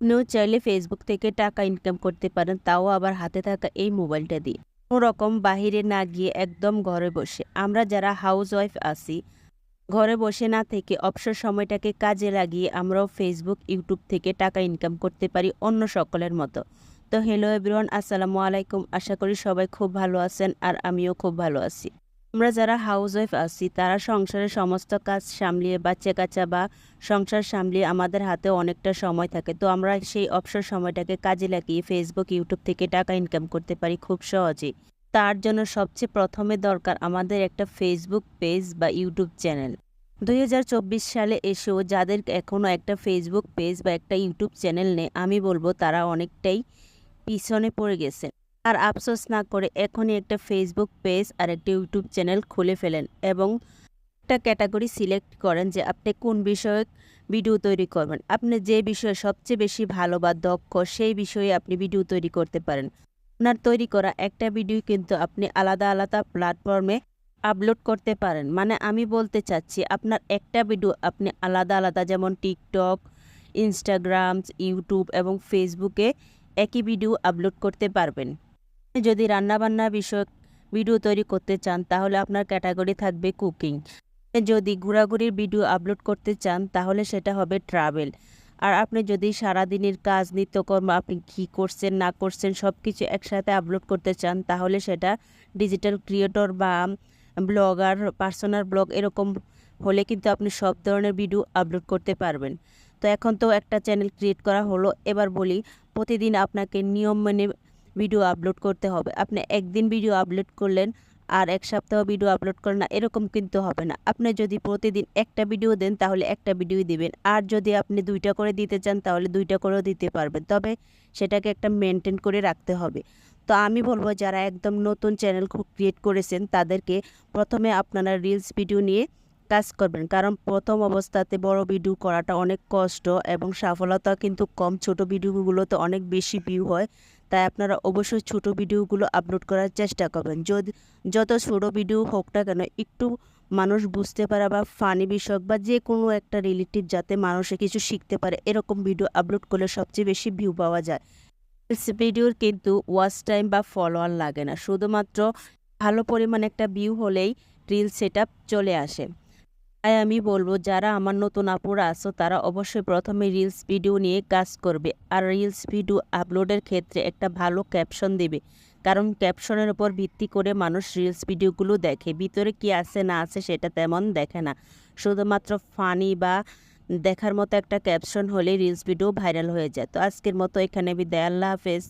আপনিও চাইলে ফেসবুক থেকে টাকা ইনকাম করতে পারেন, তাও আবার হাতে থাকা এই মোবাইলটা দিয়ে। কোনো রকম বাহিরে না গিয়ে একদম ঘরে বসে। আমরা যারা হাউস ওয়াইফ আছি, ঘরে বসে না থেকে অবসর সময়টাকে কাজে লাগিয়ে আমরাও ফেসবুক ইউটিউব থেকে টাকা ইনকাম করতে পারি অন্য সকলের মতো। তো হ্যালো এভরিওয়ান আসসালামু আলাইকুম। আশা করি সবাই খুব ভালো আছেন আর আমিও খুব ভালো আছি। আমরা যারা হাউস ওয়াইফ আছি, তারা সংসারের সমস্ত কাজ সামলিয়ে বাচ্চা কাচ্চা বা সংসার সামলিয়ে আমাদের হাতে অনেকটা সময় থাকে। তো আমরা সেই অবসর সময়টাকে কাজে লাগিয়ে ফেসবুক ইউটিউব থেকে টাকা ইনকাম করতে পারি খুব সহজে তার জন্য সবচেয়ে প্রথমে দরকার আমাদের একটা ফেসবুক পেজ বা ইউটিউব চ্যানেল দুই হাজার চব্বিশ সালে এসেও যাদের এখনও একটা ফেসবুক পেজ বা একটা ইউটিউব চ্যানেল নেই, আমি বলব তারা অনেকটাই পিছনে পড়ে গেছে। আর আফসোস না করে এখনই একটা ফেসবুক পেজ আর একটা ইউটিউব চ্যানেল খুলে ফেলেন এবং একটা ক্যাটাগরি সিলেক্ট করেন যে আপনি কোন বিষয়ে ভিডিও তৈরি করবেন। আপনি যে বিষয়ে সবচেয়ে বেশি ভালো বা দক্ষ, সেই বিষয়ে আপনি ভিডিও তৈরি করতে পারেন। আপনার তৈরি করা একটা ভিডিও কিন্তু আপনি আলাদা আলাদা প্ল্যাটফর্মে আপলোড করতে পারেন। মানে আমি বলতে চাচ্ছি, আপনার একটা ভিডিও আপনি আলাদা আলাদা যেমন টিকটক ইনস্টাগ্রাম ইউটিউব এবং ফেসবুকে একই ভিডিও আপলোড করতে পারবেন। যদি রান্নাবান্না বিষয়ক ভিডিও তৈরি করতে চান, তাহলে আপনার ক্যাটাগরি থাকবে কুকিং যদি ঘোরাঘুরির ভিডিও আপলোড করতে চান, তাহলে সেটা হবে ট্রাভেল আর আপনি যদি সারাদিনের কাজ, নিত্যকর্ম আপনি কী করছেন, না করছেন সব কিছু একসাথে আপলোড করতে চান, তাহলে সেটা ডিজিটাল ক্রিয়েটর বা ব্লগার পার্সোনাল ব্লগ এরকম হলে কিন্তু আপনি সব ধরনের ভিডিও আপলোড করতে পারবেন। তো এখন তো একটা চ্যানেল ক্রিয়েট করা হলো। এবার বলি, প্রতিদিন আপনাকে নিয়ম মেনে ভিডিও আপলোড করতে হবে। আপনি একদিন ভিডিও আপলোড করলেন আর এক সপ্তাহ ভিডিও আপলোড করেন না, এরকম কিন্তু হবে না। আপনি যদি প্রতিদিন একটা ভিডিও দেন, তাহলে একটা ভিডিও দিবেন। আর যদি আপনি দুইটা করে দিতে চান, তাহলে দুইটা করেও দিতে পারবেন। তবে সেটাকে একটা মেনটেন করে রাখতে হবে। তো আমি বলব, যারা একদম নতুন চ্যানেল ক্রিয়েট করেছেন, তাদেরকে প্রথমে আপনারা রিলস ভিডিও নিয়ে কাজ করবেন। কারণ প্রথম অবস্থাতে বড় ভিডিও করাটা অনেক কষ্ট এবং সফলতা কিন্তু কম। ছোট ভিডিওগুলোতে অনেক বেশি ভিউ হয়। তাই আপনারা অবশ্যই ছোট ভিডিওগুলো আপলোড করার চেষ্টা করবেন। যদি, যত ছোট ভিডিও হোক না কেন, একটু মানুষ বুঝতে পারে বা ফানি বিষয়ক বা যে কোনো একটা রিলেটিভ যাতে মানুষে কিছু শিখতে পারে, এরকম ভিডিও আপলোড করলে সবচেয়ে বেশি ভিউ পাওয়া যায়। রিলস ভিডিওর কিন্তু ওয়াচ টাইম বা ফলোয়ার লাগে না। শুধুমাত্র ভালো পরিমাণ একটা ভিউ হলেই রিলস সেট চলে আসে। তাই আমি বলব, যারা আমার নতুন আপুরা আছো, তারা অবশ্যই প্রথমে রিলস ভিডিও নিয়ে কাজ করবে। আর রিলস ভিডিও আপলোডের ক্ষেত্রে একটা ভালো ক্যাপশন দেবে। কারণ ক্যাপশনের উপর ভিত্তি করে মানুষ রিলস ভিডিওগুলো দেখে। ভিতরে কি আছে, না আছে, সেটা তেমন দেখে না। শুধুমাত্র ফানি বা দেখার মতো একটা ক্যাপশন হলে রিলস ভিডিও ভাইরাল হয়ে যায়। তো আজকের মতো এখানে বিদায়। আল্লাহ হাফেজ।